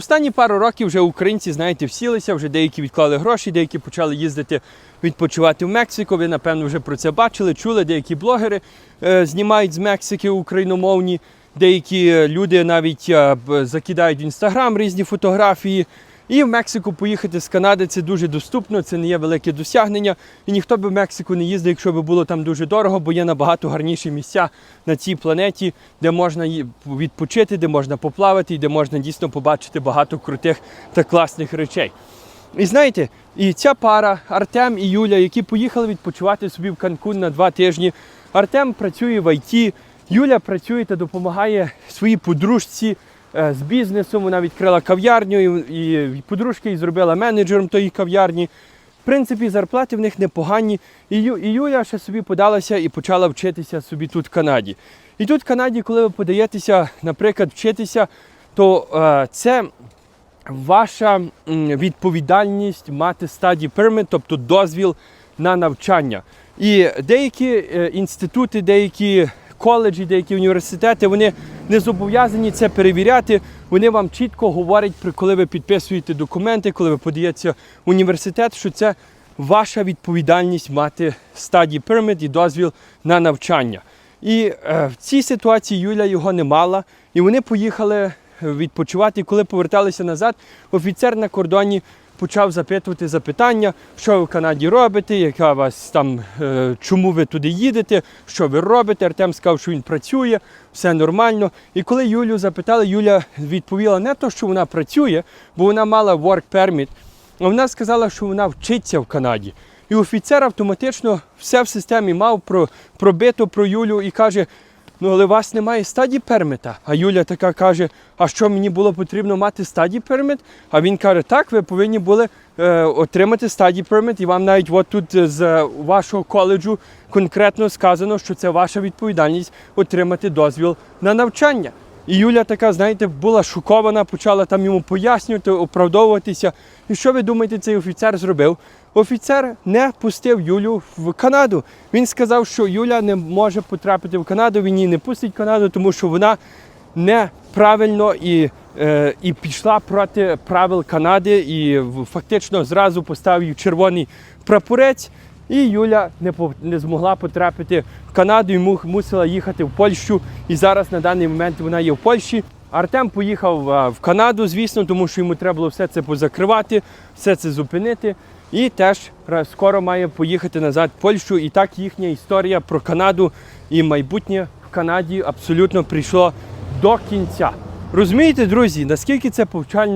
Останні пару років вже українці, знаєте, всілися, вже деякі відклали гроші, деякі почали їздити відпочивати в Мексику. Ви, напевно, вже про це бачили, чули. Деякі блогери е, знімають з Мексики україномовні. Деякі люди навіть е, закидають в інстаграм різні фотографії. І в Мексику поїхати з Канади це дуже доступно, це не є велике досягнення. І ніхто би в Мексику не їздив, якщо б було там дуже дорого, бо є набагато гарніші місця на цій планеті, де можна відпочити, де можна поплавати і де можна дійсно побачити багато крутих та класних речей. І знаєте, і ця пара Артем і Юля, які поїхали відпочивати собі в Канкун на два тижні. Артем працює в ІТ, Юля працює та допомагає своїй подружці з бізнесом. Вона відкрила кав'ярню і, і подружка її зробила менеджером тої кав'ярні. В принципі, зарплати в них непогані. І, і Юля ще собі подалася і почала вчитися собі тут в Канаді. І тут в Канаді, коли ви подаєтеся, наприклад, вчитися, то е, це ваша відповідальність мати стаді permit, тобто дозвіл на навчання. І деякі е, інститути, деякі коледжі, деякі університети, вони не зобов'язані це перевіряти. Вони вам чітко говорять, коли ви підписуєте документи, коли ви подаєтеся в університет, що це ваша відповідальність мати стаді permit і дозвіл на навчання. І е, в цій ситуації Юля його не мала, і вони поїхали відпочивати. І коли поверталися назад, офіцер на кордоні почав запитувати запитання, що ви в Канаді робите, яка вас там, е, чому ви туди їдете, що ви робите. Артем сказав, що він працює, все нормально. І коли Юлю запитали, Юля відповіла не то, що вона працює, бо вона мала work permit, а вона сказала, що вона вчиться в Канаді. І офіцер автоматично все в системі мав про, пробито про Юлю і каже: ну але у вас немає стадії пермита. А Юля така каже: А що мені було потрібно мати стаді пермит? А він каже, так, ви повинні були е, отримати стаді пермит, і вам навіть от тут е, з вашого коледжу конкретно сказано, що це ваша відповідальність отримати дозвіл на навчання. І Юля така, знаєте, була шокована, почала там йому пояснювати, оправдовуватися. І що ви думаєте, цей офіцер зробив? Офіцер не пустив Юлю в Канаду. Він сказав, що Юля не може потрапити в Канаду, він її не пустить в Канаду, тому що вона неправильно і, е, і пішла проти правил Канади і фактично зразу поставив червоний прапорець. І Юля не, не змогла потрапити в Канаду і мусила їхати в Польщу. І зараз на даний момент вона є в Польщі. Артем поїхав в Канаду, звісно, тому що йому треба було все це позакривати, все це зупинити. І теж скоро має поїхати назад в Польщу. І так їхня історія про Канаду і майбутнє в Канаді абсолютно прийшло до кінця. Розумієте, друзі, наскільки це повчальна